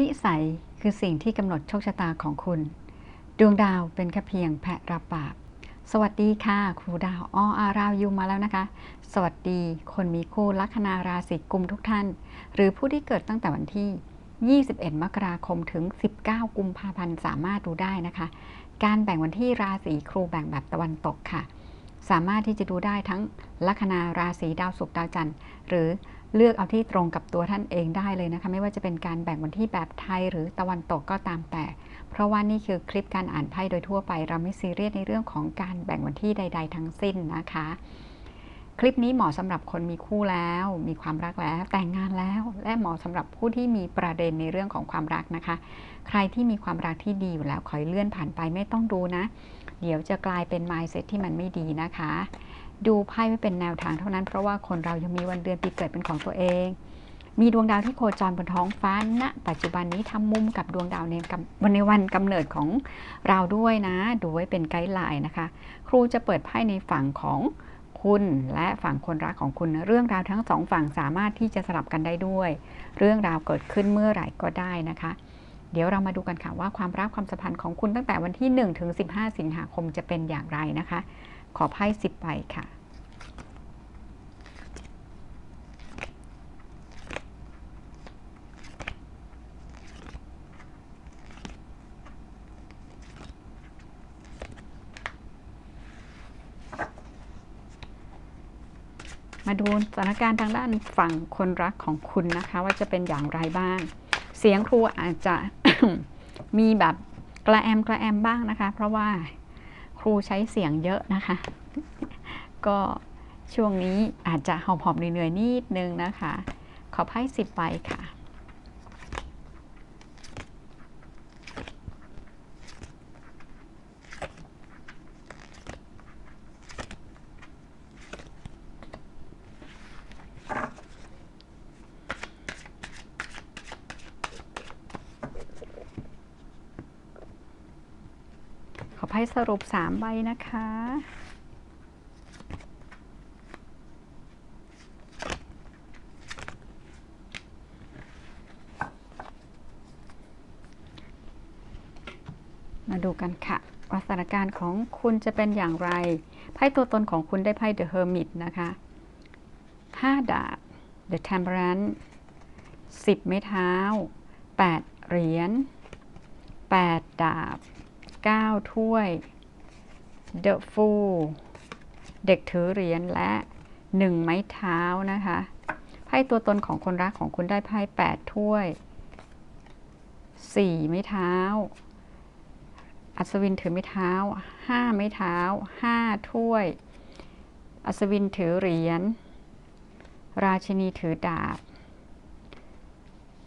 นิสัยคือสิ่งที่กำหนดโชคชะตาของคุณ ดวงดาวเป็นแค่เพียงแพะรับบาปสวัสดีค่ะ ครูดาวอ้ออาราวยูมาแล้วนะคะ สวัสดีคนมีคู่ลัคนาราศีกุมทุกท่าน หรือผู้ที่เกิดตั้งแต่วันที่ 21 มกราคมถึง 19 กุมภาพันธ์สามารถดูได้นะคะ การแบ่งวันที่ราศีครูแบ่งแบบตะวันตกค่ะ สามารถที่จะดูได้ทั้งลัคนาราศีดาวศุกร์ดาวจันทร์ หรือ เลือกเอาที่ตรงกับตัวท่านเองได้เลยนะคะ ไม่ว่าจะเป็นการแบ่งวันที่แบบไทยหรือตะวันตกก็ตามแต่ เพราะว่านี่คือคลิปการอ่านไพ่โดยทั่วไป เราไม่ซีเรียสในเรื่องของการแบ่งวันที่ใด ๆ ทั้งสิ้นนะคะ คลิปนี้เหมาะสำหรับคนมีคู่แล้ว มีความรักแล้ว แต่งงานแล้ว และเหมาะสำหรับผู้ที่มีประเด็นในเรื่องของความรักนะคะ ใครที่มีความรักที่ดีอยู่แล้วขอให้เลื่อนผ่านไปไม่ต้องดูนะ เดี๋ยวจะกลายเป็น mindset ที่มันไม่ดีนะคะ ดูไพ่ไม่เป็นแนวทางเท่านั้น เพราะว่าคนเรายังมีวันเดือนปีเกิดเป็นของตัวเอง มีดวงดาวที่โคจรบนท้องฟ้าณปัจจุบันนี้ทำมุมกับดวงดาวในวันในวันกำเนิดของเราด้วยนะ ดูไว้เป็นไกด์ไลน์นะคะ ครูจะเปิดไพ่ในฝั่งของคุณและฝั่งคนรักของคุณเรื่องราวทั้งสองฝั่งสามารถที่จะสลับกันได้ด้วย เรื่องราวเกิดขึ้นเมื่อไหร่ก็ได้นะคะ เดี๋ยวเรามาดูกันค่ะว่าความรักความสัมพันธ์ของคุณตั้งแต่วันที่ 1 ถึง 15 สิงหาคมจะเป็นอย่างไรนะคะ ขอไพ่สิบใบค่ะมาดูสถานการณ์ทางด้านฝั่งคนรักของคุณนะคะ ว่าจะเป็นอย่างไรบ้าง เสียงครูอาจจะมีแบบกระแอมกระแอมบ้างนะคะ เพราะว่า รูใช้เสียงเยอะนะคะ ก็ช่วงนี้อาจจะหอบๆเหนื่อยๆนิดนึงนะคะ ขอไพ่สิบใบค่ะ สรุปสามใบนะคะ มาดูกันค่ะว่าสถานการณ์ของคุณจะเป็นอย่างไร ไพ่ตัวตนของคุณได้ไพ่ The Hermit นะคะ5ดาบ The Temperance 10 ไม้เท้า 8 เหรียญ 8 ดาบ 9 ถ้วย The Fool เด็กถือเหรียญและ 1 ไม้เท้านะคะไพ่ตัวตนของคนรักของคุณได้ไพ่8ถ้วย 4 ไม้เท้า อัศวินถือไม้เท้า 5 ไม้เท้า 5 ถ้วย อัศวินถือเหรียญ ราชินีถือดาบ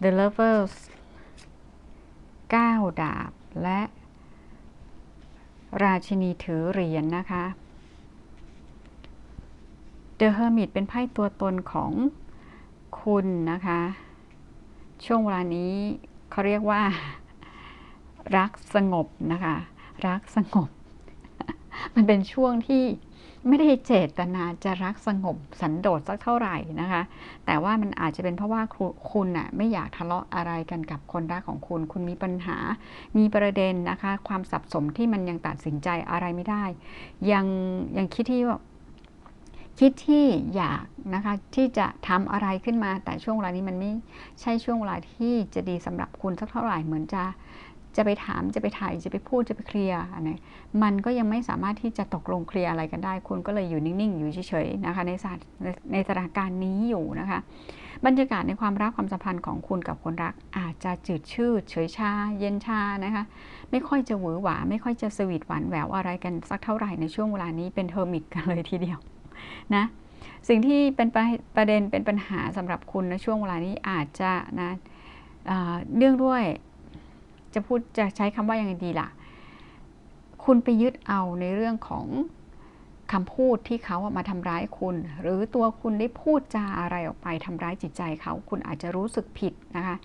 The Lovers 9 ดาบและ ราชินีถือเหรียญนะคะ The Hermit เป็นไพ่ตัวตนของคุณนะคะ ช่วงเวลานี้เขาเรียกว่า รักสงบนะคะ รักสงบ มันเป็นช่วงที่ ไม่ได้เจตนาจะรักสงบสันโดษสักเท่าไหร่นะคะ แต่ว่ามันอาจจะเป็นเพราะว่าคุณน่ะไม่อยากทะเลาะอะไรกันกับคนรักของคุณ คุณมีปัญหา มีประเด็นนะคะ ความสับสนที่มันยังตัดสินใจอะไรไม่ได้ ยังยังคิดที่ว่าคิดที่อยากนะคะที่จะทำอะไรขึ้นมาแต่ช่วงเวลานี้มันไม่ใช่ช่วงเวลาที่จะดีสำหรับคุณสักเท่าไหร่เหมือนจะ จะไปถามจะไปถ่ายจะไปพูดจะไปเคลียร์อะไรมันก็ยังไม่สามารถที่จะตกลงเคลียร์อะไรกันได้ คุณก็เลยอยู่นิ่งๆ อยู่เฉยๆนะคะในสถานในสถานการณ์นี้อยู่นะคะ บรรยากาศในความรักความสัมพันธ์ของคุณกับคนรัก อาจจะจืดชืดเฉยชา เย็นชานะคะ ไม่ค่อยจะหวือหวา ไม่ค่อยจะสวีทหวานแหววอะไรกันสักเท่าไหร่ในช่วงเวลานี้เป็นเทอร์มิตกันเลยทีเดียวนะสิ่งที่เป็นประเด็นเป็นปัญหาสำหรับคุณในช่วงเวลานี้อาจจะนะเนื่องด้วย จะพูดจะใช้คำว่ายังไงดีล่ะ คุณไปยึดเอาในเรื่องของคำพูดที่เขามาทำร้ายคุณ หรือตัวคุณได้พูดจาอะไรออกไปทำร้ายจิตใจเขา คุณอาจจะรู้สึกผิดนะคะ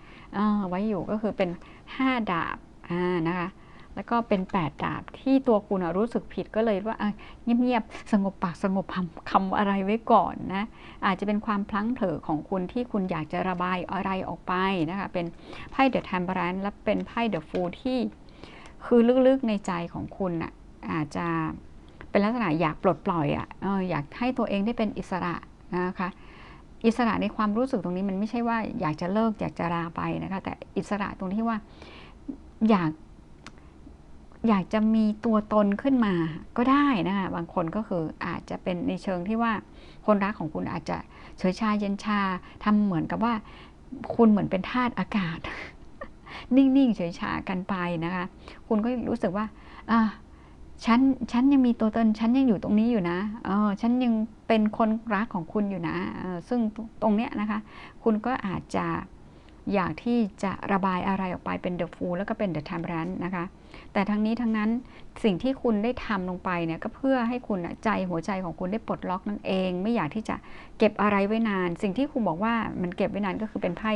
ไว้อยู่ก็คือเป็น 5 ดาบนะคะ แล้วก็เป็นแปดดาบที่ตัวคุณรู้สึกผิดก็เลยว่าเงียบๆสงบปากสงบคำคำอะไรไว้ก่อนนะอาจจะเป็นความพลั้งเผลอของคุณที่คุณอยากจะระบายอะไรออกไปนะคะเป็นไพ่เดอะแทมเปอรันและเป็นไพ่เดอะฟูที่ คือลึกๆในใจของคุณอะอาจจะเป็นลักษณะอยากปลดปล่อยอะเอออยากให้ตัวเองได้เป็นอิสระนะคะอิสระในความรู้สึกตรงนี้มันไม่ใช่ว่าอยากจะเลิกอยากจะลาไปนะคะแต่อิสระตรงที่ว่าอยาก อยากจะมีตัวตนขึ้นมาก็ได้นะคะบางคนก็คืออาจจะเป็นในเชิงที่ว่าคนรักของคุณอาจจะเฉยชาเย็นชาทำเหมือนกับว่า คุณเหมือนเป็นธาตุอากาศ นิ่งๆเฉยชากันไปนะคะ คุณก็รู้สึกว่าอ่าฉันฉันยังมีตัวตนฉันยังอยู่ตรงนี้อยู่นะเออฉันยังเป็นคนรักของคุณอยู่นะเออซึ่งตรงเนี้ยนะคะ คุณก็อาจจะ อยากที่จะระบายอะไรออกไปเป็นเดอะฟูลแล้วก็เป็นเดอะ e ทม e รันนะคะ แต่ทั้งนี้ทั้งนั้นสิ่งที่คุณได้ทำลงไปเนี่ยก็เพื่อให้คุณใจหัวใจของคุณได้ปลดล็อกนั่นเอง ไม่อยากที่จะเก็บอะไรไว้นาน สิ่งที่คุณบอกว่ามันเก็บไว้นานก็คือเป็นไพ่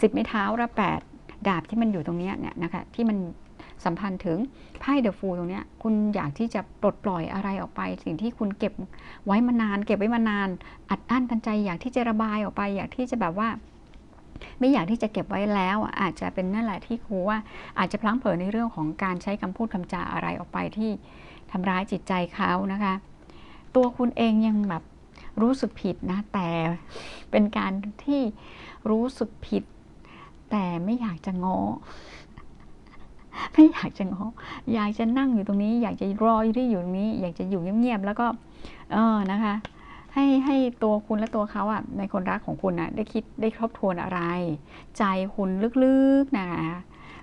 สิบไม้เท้าและแปดดาบที่มันอยู่ตรงนี้เนี่ยนะคะที่มันสัมพันธ์ถึงไพ่เดอะฟูลตรงนี้คุณอยากที่จะปลดปล่อยอะไรออกไป สิ่งที่คุณเก็บไว้มานาน เก็บไว้มานาน อัดอั้นตันใจอยากที่จะระบายออกไป อยากที่จะแบบว่า ไม่อยากที่จะเก็บไว้แล้วอาจจะเป็นนั่นแหละที่ครูว่าอาจจะพลั้งเผลอในเรื่องของการใช้คำพูดคำจาอะไรออกไปที่ทำร้ายจิตใจเขานะคะ ตัวคุณเองยังแบบรู้สึกผิดนะ แต่เป็นการที่รู้สึกผิด แต่ไม่อยากจะง้อไม่อยากจะง้ออยากจะนั่งอยู่ตรงนี้ อยากจะรออยู่ที่อยู่ตรงนี้ อยากจะอยู่เงียบๆแล้วก็ เออนะคะ ให้ให้ตัวคุณและตัวเขาอะในคนรักของคุณอะได้คิดได้ครอบทวนอะไร ใจคุณลึกๆนะ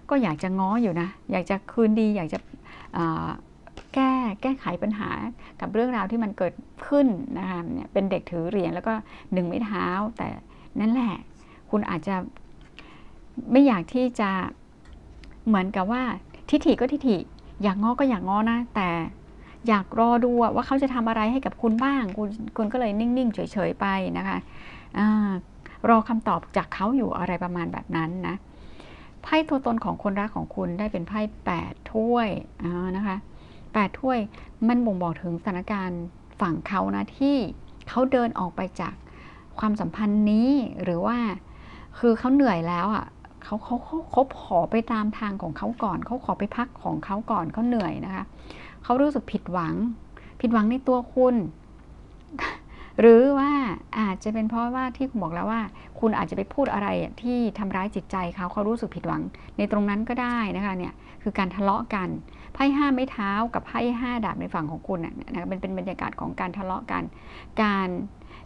ก็อยากจะง้ออยู่นะ อยากจะคืนดี อยากจะแก้แก้ไขปัญหากับเรื่องราวที่มันเกิดขึ้นนะคะเนี่ยเป็นเด็กถือเหรียญแล้วก็หนึ่งไม่เท้า แต่นั่นแหละ คุณอาจจะไม่อยากที่จะเหมือนกับว่าทิฐิก็ทิฐิ อยากง้อก็อยากง้อนะ แต่ อยากรอดูว่าเขาจะทำอะไรให้กับคุณบ้าง คุณคุณก็เลยนิ่ง ๆ เฉย ๆ ไปนะคะอรอคำตอบจากเขาอยู่อะไรประมาณแบบนั้นนะไพ่ตัวตนของคนรักของคุณได้เป็นไพ่แปดถ้วยนะคะแปดถ้วยมันบ่งบอกถึงสถานการณ์ฝั่งเขานะที่เขาเดินออกไปจากความสัมพันธ์นี้หรือว่าคือเขาเหนื่อยแล้วอะเขาเขาเขาขอไปตามทางของเขาก่อน เขาขอไปพักของเขาก่อนเขาเหนื่อยนะคะ เขารู้สึกผิดหวัง ผิดหวังในตัวคุณ หรือว่าอาจจะเป็นเพราะว่าที่คุณบอกแล้วว่า คุณอาจจะไปพูดอะไรที่ทำร้ายจิตใจเขาเขารู้สึกผิดหวัง ในตรงนั้นก็ได้นะคะเนี่ยคือการทะเลาะกันไพ่ห้าไม้เท้ากับไพ่ห้าดาบในฝั่งของคุณนะเป็นเป็นบรรยากาศของการทะเลาะกัน การ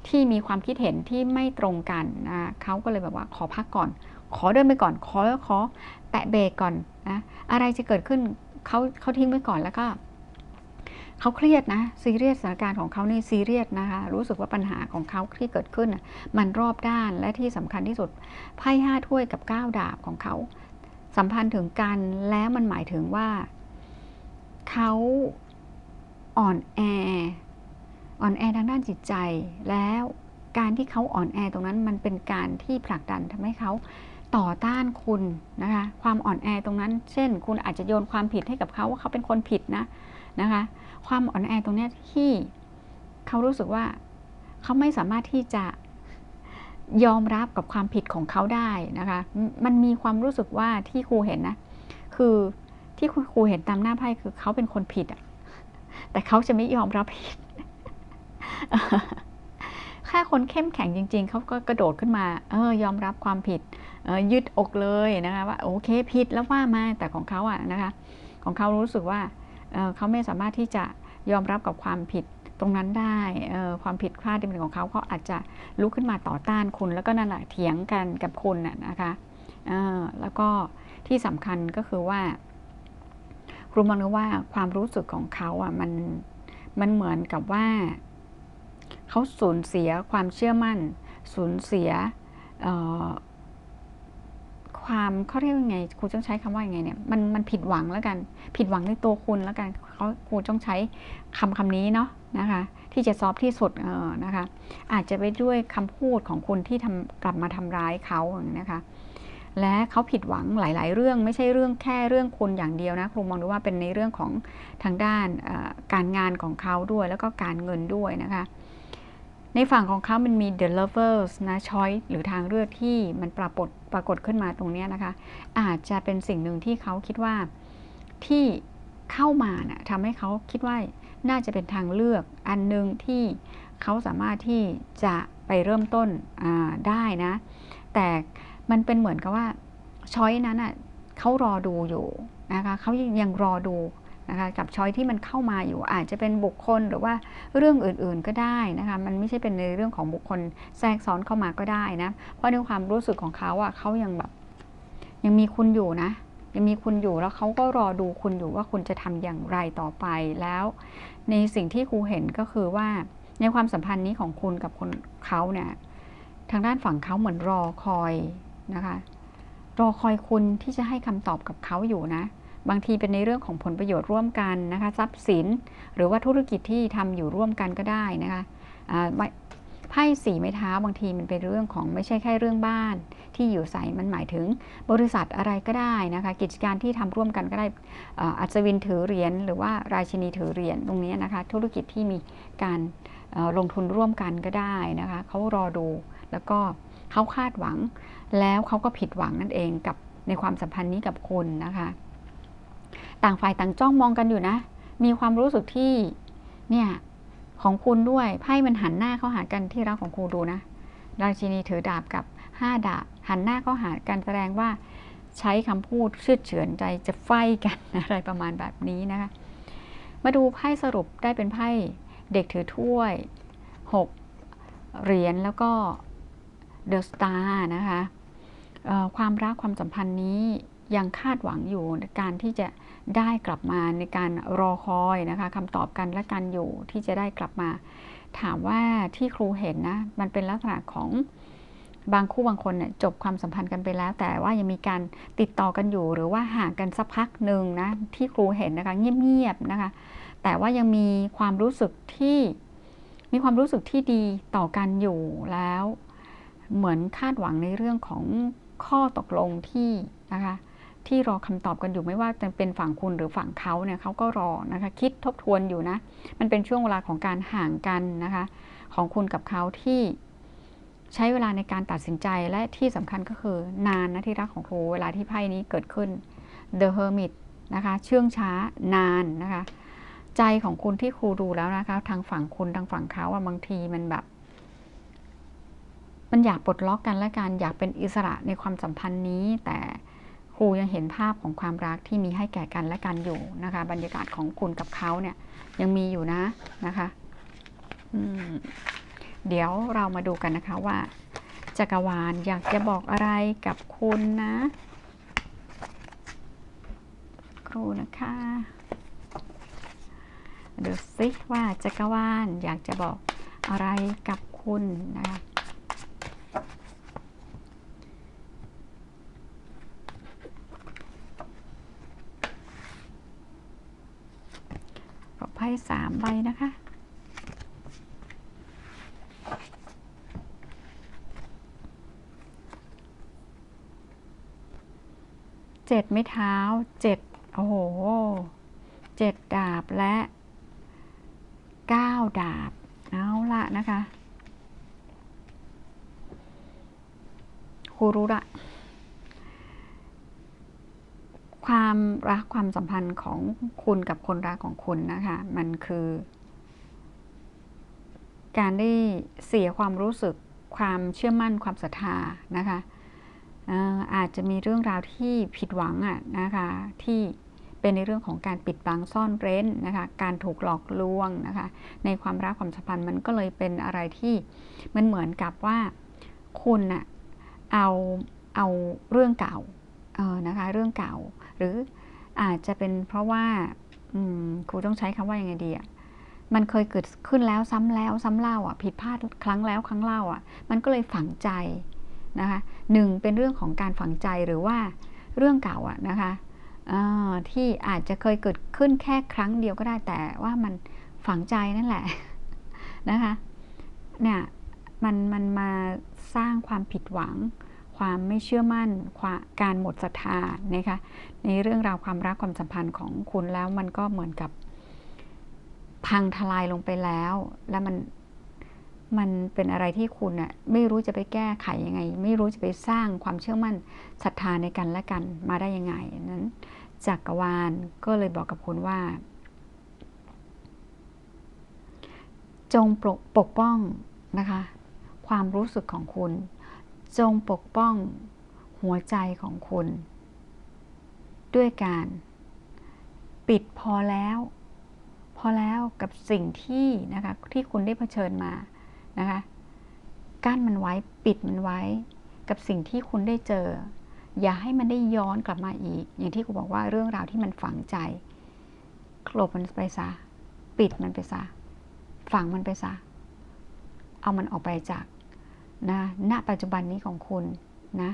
ที่มีความคิดเห็นที่ไม่ตรงกันนะเขาก็เลยแบบว่าขอพักก่อน ขอเดินไปก่อน ขอขอแตะเบรกก่อนนะอะไรจะเกิดขึ้นเขาเขาทิ้งไว้ก่อนแล้วก็ เขาเครียดนะซีเรียสสถานการณ์ของเขานี่ซีเรียสนะคะรู้สึกว่าปัญหาของเขาที่เกิดขึ้น มันรอบด้านและที่สำคัญที่สุดไพ่ห้าถ้วยกับก้าดาบของเขา สัมพันธ์ถึงกันแล้วมันหมายถึงว่าเขาอ่อนแออ่อนแอทางด้านจิตใจ แล้วการที่เขาอ่อนแอตรงนั้นมันเป็นการที่ผลักดันทำให้เขาต่อต้านคุณนะคะความอ่อนแอตรงนั้น เช่น คุณอาจจะโยนความผิดให้กับเขาว่าเขาเป็นคนผิดนะ นะคะ ความอ่อนแอตรงนี้ที่เขารู้สึกว่าเขาไม่สามารถที่จะยอมรับกับความผิดของเขาได้นะคะ มันมีความรู้สึกว่าที่ครูเห็นนะ คือที่คุณครูเห็นตามหน้าไพ่คือเขาเป็นคนผิดอะแต่เขาจะไม่ยอมรับผิดแค่คนเข้มแข็งจริง ๆ เขาก็กระโดดขึ้นมา เออยอมรับความผิด เออยืดอกเลยนะคะว่าโอเคผิดแล้วว่ามาแต่ของเขาอะนะคะ ของเขารู้สึกว่า เเขาไม่สามารถที่จะยอมรับกับความผิดตรงนั้นได้ความผิดพลาดที่เป็นของเขาเขาอาจจะลุกขึ้นมาต่อต้านคุณ แล้วก็นั่นแหละเถียงกันกับคุณนะคะแล้วก็ที่สำคัญก็คือว่าครูมองว่าความรู้สึกของเขาอะมันมันเหมือนกับว่า เขาสูญเสียความเชื่อมั่น สูญเสีย ความเขาเรียกว่าไงครูต้องใช้คำว่ายังไงเนี่ยมันมันผิดหวังแล้วกัน ผิดหวังในตัวคุณแล้วกันเขาครูต้องใช้คำคำนี้เนาะนะคะ ที่จะซอฟที่สุดเออนะคะ อาจจะไปด้วยคำพูดของคุณที่ทำกลับมาทำร้ายเขานะคะ และเขาผิดหวังหลาย ๆ เรื่องไม่ใช่เรื่องแค่เรื่องคุณอย่างเดียวนะครูมองดูว่าเป็นในเรื่องของทางด้านการงานของเขาด้วย แล้วก็การเงินด้วยนะคะ ในฝั่งของเขามันมี the lovers นะ choice หรือทางเลือกที่มันปรากฏปรากฏขึ้นมาตรงนี้นะคะ อาจจะเป็นสิ่งหนึ่งที่เขาคิดว่าที่เข้ามานะ่ะทำให้เขาคิดว่าน่าจะเป็นทางเลือกอันหนึ่งที่เขาสามารถที่จะไปเริ่มต้นได้นะ แต่มันเป็นเหมือนกับว่าช้อยนั้นอะเขารอดูอยู่นะคะเขายังรอดู นะคะกับช้อยที่มันเข้ามาอยู่อาจจะเป็นบุคคลหรือว่าเรื่องอื่นๆก็ได้นะคะมันไม่ใช่เป็นในเรื่องของบุคคลแทรกซ้อนเข้ามาก็ได้นะเพราะในความรู้สึกของเขาอะเขายังแบบยังมีคุณอยู่นะ ยังมีคุณอยู่แล้วเขาก็รอดูคุณอยู่ว่าคุณจะทำอย่างไรต่อไปแล้ว ในสิ่งที่ครูเห็นก็คือว่าในความสัมพันธ์นี้ของคุณกับคนเขาเนี่ยทางด้านฝั่งเขาเหมือนรอคอยนะคะรอคอยคุณที่จะให้คำตอบกับเขาอยู่นะ บางทีเป็นในเรื่องของผลประโยชน์ร่วมกันนะคะทรัพย์สิน หรือว่าธุรกิจที่ทำอยู่ร่วมกันก็ได้นะคะไพ่สีไม้เท้าบางทีมันเป็นเรื่องของไม่ใช่แค่เรื่องบ้าน ที่อยู่ใส่มันหมายถึงบริษัทอะไรก็ได้นะคะ กิจการที่ทำร่วมกันก็ได้อัศวินถือเหรียญหรือว่าราชินีถือเหรียญตรงนี้นะคะ ธุรกิจที่มีการลงทุนร่วมกันก็ได้นะคะเขารอดูแล้วก็เขาคาดหวัง แล้วเขาก็ผิดหวังนั่นเองกับในความสัมพันธ์นี้กับคุณนะคะ ต่างฝ่ายต่างจ้องมองกันอยู่นะ มีความรู้สึกที่เนี่ยของคุณด้วยไพ่มันหันหน้าเข้าหากันที่รักของครูดูนะราชินีถือดาบกับห้าดาบ หันหน้าเข้าหากันแสดงว่าใช้คำพูดเชืดเฉือนใจจะไฟกันอะไรประมาณแบบนี้นะคะ มาดูไพ่สรุปได้เป็นไพ่เด็กถือถ้วย 6 เหรียญแล้วก็เดอะสตาร์นะคะความรักความสัมพันธ์นี้ยังคาดหวังอยู่ในการที่จะ ได้กลับมาในการรอคอยนะคะคำตอบกันและกันอยู่ที่จะได้กลับมา ถามว่าที่ครูเห็นนะมันเป็นลักษณะของบางคู่บางคนเนี่ยจบความสัมพันธ์กันไปแล้ว แต่ว่ายังมีการติดต่อกันอยู่ หรือว่าห่างกันสักพักหนึ่งนะที่ครูเห็นนะคะเงียบๆนะคะ แต่ว่ายังมีความรู้สึกที่มีความรู้สึกที่ดีต่อกันอยู่แล้ว เหมือนคาดหวังในเรื่องของข้อตกลงที่นะคะ ที่รอคำตอบกันอยู่ไม่ว่าจะเป็นฝั่งคุณหรือฝั่งเขาเนี่ยเขาก็รอนะคะ คิดทบทวนอยู่นะ มันเป็นช่วงเวลาของการห่างกันนะคะ ของคุณกับเขาที่ใช้เวลาในการตัดสินใจและที่สำคัญก็คือนานนะที่รักของครูเวลาที่ไพ่นี้เกิดขึ้น The Hermit นะคะ เชื่องช้านานนะคะ ใจของคุณที่ครูดูแล้วนะคะ ทางฝั่งคุณทางฝั่งเขาอะบางทีมันแบบ มันอยากปลดล็อกกันและการอยากเป็นอิสระในความสัมพันธ์นี้แต่ ครูยังเห็นภาพของความรักที่มีให้แก่กันและกันอยู่นะคะ บรรยากาศของคุณกับเขาเนี่ยยังมีอยู่นะนะคะเดี๋ยวเรามาดูกันนะคะว่า จักรวาลอยากจะบอกอะไรกับคุณนะครูนะคะดูซิว่าจักรวาลอยากจะบอกอะไรกับคุณนะคะ ไพ่สามใบนะคะเจ็ดไม้เท้าเจ็ดโอ้โหเจ็ดดาบและ9ดาบ เอาละนะคะครูรู้ละ ความรักความสัมพันธ์ของคุณกับคนรักของคุณนะคะ มันคือ การได้เสียความรู้สึกความเชื่อมั่นความศรัทธานะคะอาจจะมีเรื่องราวที่ผิดหวังอะนะคะที่เป็นในเรื่องของการปิดบังซ่อนเร้นนะคะการถูกหลอกลวงนะคะในความรักความสัมพันธ์มันก็เลยเป็นอะไรที่มันเหมือนกับว่าคุณน่ะเอาเอาเรื่องเก่าเออนะคะเรื่องเก่า หรืออาจจะเป็นเพราะว่าครูต้องใช้คำว่ายังไงดีอะมันเคยเกิดขึ้นแล้วซ้ำแล้วซ้ำเล่าอะผิดพลาดครั้งแล้วครั้งเล่าอะ มันก็เลยฝังใจนะคะหนึ่งเป็นเรื่องของการฝังใจหรือว่าเรื่องเก่าอะนะคะที่อาจจะเคยเกิดขึ้นแค่ครั้งเดียวก็ได้แต่ว่ามันฝังใจนั่นแหละนะคะเนี่ยมันมันมาสร้างความผิดหวัง ความไม่เชื่อมั่นความการหมดศรัทธานะคะในเรื่องราวความรักความสัมพันธ์ของคุณแล้วมันก็เหมือนกับพังทลายลงไปแล้ว แล้วมันมันเป็นอะไรที่คุณน่ะไม่รู้จะไปแก้ไขยังไง ไม่รู้จะไปสร้างความเชื่อมั่นศรัทธาในกันและกันมาได้ยังไงนั้นจักรวาลก็เลยบอกกับคุณว่า จงปกปกป้องนะคะ ความรู้สึกของคุณ จงปกป้องหัวใจของคุณ ด้วยการ ปิดพอแล้ว พอแล้วกับสิ่งที่นะคะที่คุณได้เผชิญมานะคะกั้นมันไว้ปิดมันไว้ กับสิ่งที่คุณได้เจอ อย่าให้มันได้ย้อนกลับมาอีก อย่างที่คุณบอกว่าเรื่องราวที่มันฝังใจกลบมันไปซะ ปิดมันไปซะ ฝังมันไปซะ เอามันออกไปจาก นะณปัจจุบันนี้ของคุณนะ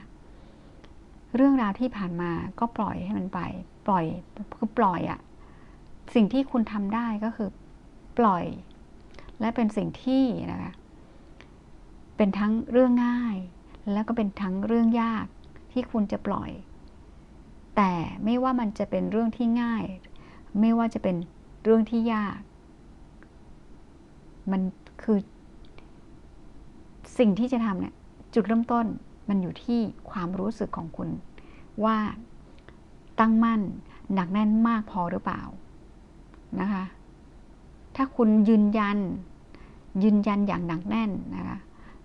เรื่องราวที่ผ่านมาก็ปล่อยให้มันไป ปล่อยคือปล่อยอะสิ่งที่คุณทำได้ก็คือปล่อย และเป็นสิ่งที่นะคะเป็นทั้งเรื่องง่าย แล้วก็เป็นทั้งเรื่องยากที่คุณจะปล่อย แต่ไม่ว่ามันจะเป็นเรื่องที่ง่าย ไม่ว่าจะเป็นเรื่องที่ยาก มันคือ สิ่งที่จะทำเนี่ยจุดเริ่มต้นมันอยู่ที่ความรู้สึกของคุณ ว่าตั้งมั่นหนักแน่นมากพอหรือเปล่านะคะ ถ้าคุณยืนยัน ยืนยันอย่างหนักแน่นนะคะ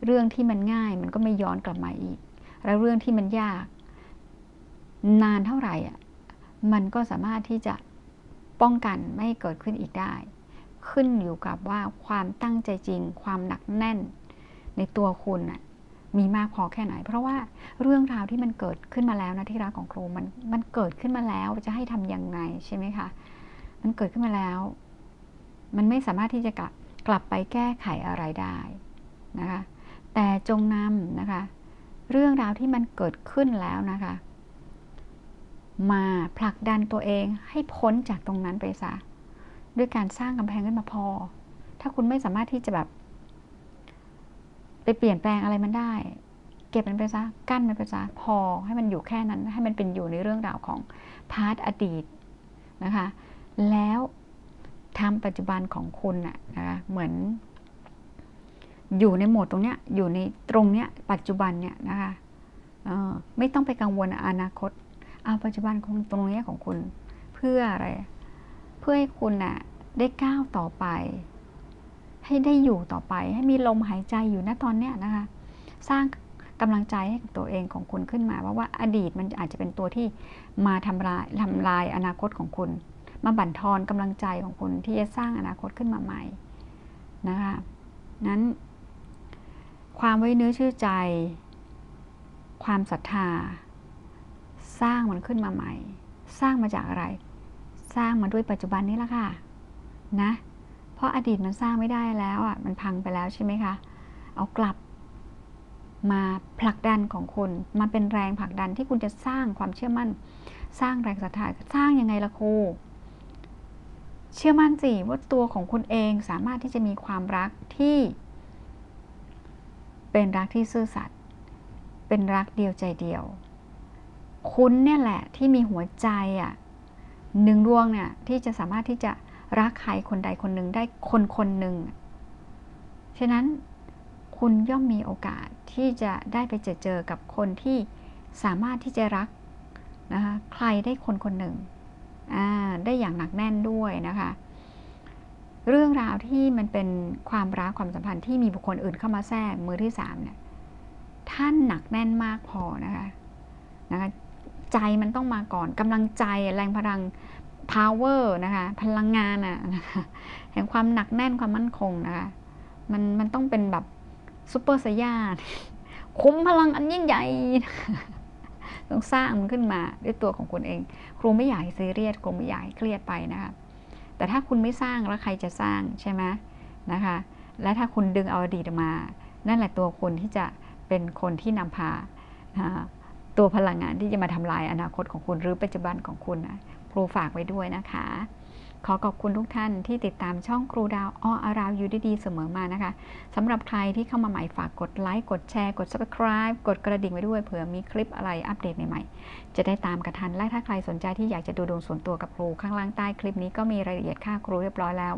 เรื่องที่มันง่ายมันก็ไม่ย้อนกลับมาอีก แล้วเรื่องที่มันยาก นานเท่าไหร่อะมันก็สามารถที่จะป้องกันไม่ให้เกิดขึ้นอีกได้ ขึ้นอยู่กับว่าความตั้งใจจริง ความหนักแน่น ในตัวคุณน่ะมีมากพอแค่ไหน เพราะว่าเรื่องราวที่มันเกิดขึ้นมาแล้วนะที่รักของครูมันมันเกิดขึ้นมาแล้วจะให้ทำยังไงใช่ไหมคะมันเกิดขึ้นมาแล้ว มันไม่สามารถที่จะกลับกลับไปแก้ไขอะไรได้นะคะแต่จงนำนะคะ เรื่องราวที่มันเกิดขึ้นแล้วนะคะ มาผลักดันตัวเองให้พ้นจากตรงนั้นไปซะด้วยการสร้างกำแพงขึ้นมาพอ ถ้าคุณไม่สามารถที่จะแบบ ไปเปลี่ยนแปลงอะไรมันได้ เก็บมันไปซะกั้นมันไปซะพอให้มันอยู่แค่นั้น ให้มันเป็นอยู่ในเรื่องราวของพาร์ทอดีตนะคะ แล้วทำปัจจุบันของคุณน่ะนะคะเหมือน อยู่ในโหมดตรงเนี้ยอยู่ในตรงเนี้ยปัจจุบันเนี่ยนะคะไม่ต้องไปกังวลอนาคตเอาปัจจุบันของตรงนี้ของคุณเพื่ออะไร เพื่อให้คุณน่ะได้ก้าวต่อไป ให้ได้อยู่ต่อไป ให้มีลมหายใจอยู่ณตอนเนี้ยนะคะ สร้างกำลังใจให้กับตัวเองของคุณขึ้นมาเพราะว่าอดีตมันอาจจะเป็นตัวที่มาทำลายทำลายอนาคตของคุณ มาบั่นทอนกำลังใจของคุณที่จะสร้างอนาคตขึ้นมาใหม่นะคะนั้น ความไว้เนื้อเชื่อใจ ความศรัทธา สร้างมันขึ้นมาใหม่ สร้างมาจากอะไร สร้างมาด้วยปัจจุบันนี้ละค่ะ นะ เพราะอดีตมันสร้างไม่ได้แล้วอะมันพังไปแล้วใช่ไหมคะ เอากลับมาผลักดันของคุณมาเป็นแรงผลักดันที่คุณจะสร้างความเชื่อมั่น สร้างแรงศรัทธาสร้างยังไงล่ะครูเชื่อมั่นสิว่าตัวของคุณเองสามารถที่จะมีความรักที่ เป็นรักที่ซื่อสัตย์เป็นรักเดียวใจเดียว คุณเนี่ยแหละที่มีหัวใจอะหนึ่งดวงเนี่ยที่จะสามารถที่จะ รักใครคนใดคนหนึ่งได้คนคนหนึ่งฉะนั้นคุณย่อมมีโอกาสที่จะได้ไปเจอเจอกับคนที่สามารถที่จะรักนะคะใครได้คนคนหนึ่งได้อย่างหนักแน่นด้วยนะคะ เรื่องราวที่มันเป็นความรักความสัมพันธ์ที่มีบุคคลอื่นเข้ามาแทรกมือที่สามเนี่ยท่านหนักแน่นมากพอนะคะนะคะใจมันต้องมาก่อนกำลังใจแรงพลัง power นะคะพลังงานอะนะคะแห่งความหนักแน่นความมั่นคงนะคะมันมันต้องเป็นแบบซูเปอร์สยาคุ้มพลังอันยิ่งใหญ่ต้องสร้างมันขึ้นมาด้วยตัวของคุณเอง ครูไม่อยากให้ซีเรียสครูไม่อยากให้เครียดไปนะคะแต่ถ้าคุณไม่สร้างแล้วใครจะสร้างใช่ไหมนะคะ และถ้าคุณดึงเอาอดีตมา นั่นแหละตัวคุณที่จะเป็นคนที่นำพาตัวพลังงานที่จะมาทำลายอนาคตของคุณหรือปัจจุบันของคุณนะ ครูฝากไว้ด้วยนะคะ ขอขอบคุณทุกท่านที่ติดตามช่องครูดาวอ้ออาราวอยู่ดีๆเสมอมานะคะสำหรับใครที่เข้ามาใหม่ฝากกดไลค์กดแชร์กด subscribe กดกระดิ่งไว้ด้วยเผื่อมีคลิปอะไรอัปเดตใหม่ๆ จะได้ตามกระทันและถ้าใครสนใจที่อยากจะดูดวงส่วนตัวกับครูข้างล่างใต้คลิปนี้ก็มีรายละเอียดค่าครูเรียบร้อยแล้ว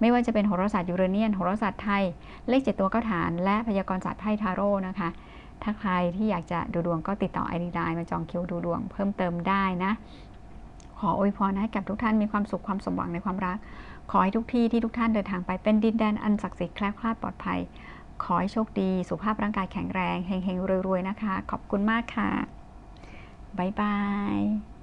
ไม่ว่าจะเป็นโหราศาสตร์ยูเรเนียน โหราศาสตร์ไทย เลขเจ็ดตัวเก้าฐาน และพยากรณ์ศาสตร์ไพ่ทาโร่นะคะ ถ้าใครที่อยากจะดูดวงก็ติดต่อไอดีไลน์มาจองคิวดูดวงเพิ่มเติมได้นะ ขออวยพรให้กับทุกท่านมีความสุขความสมหวังในความรัก ขอให้ทุกที่ที่ทุกท่านเดินทางไปเป็นดินแดนอันศักดิ์สิทธิ์แคล้วคลาดปลอดภัย ขอให้โชคดี สุขภาพร่างกายแข็งแรงเฮงๆรวยๆนะคะ ขอบคุณมากค่ะ บ๊ายบาย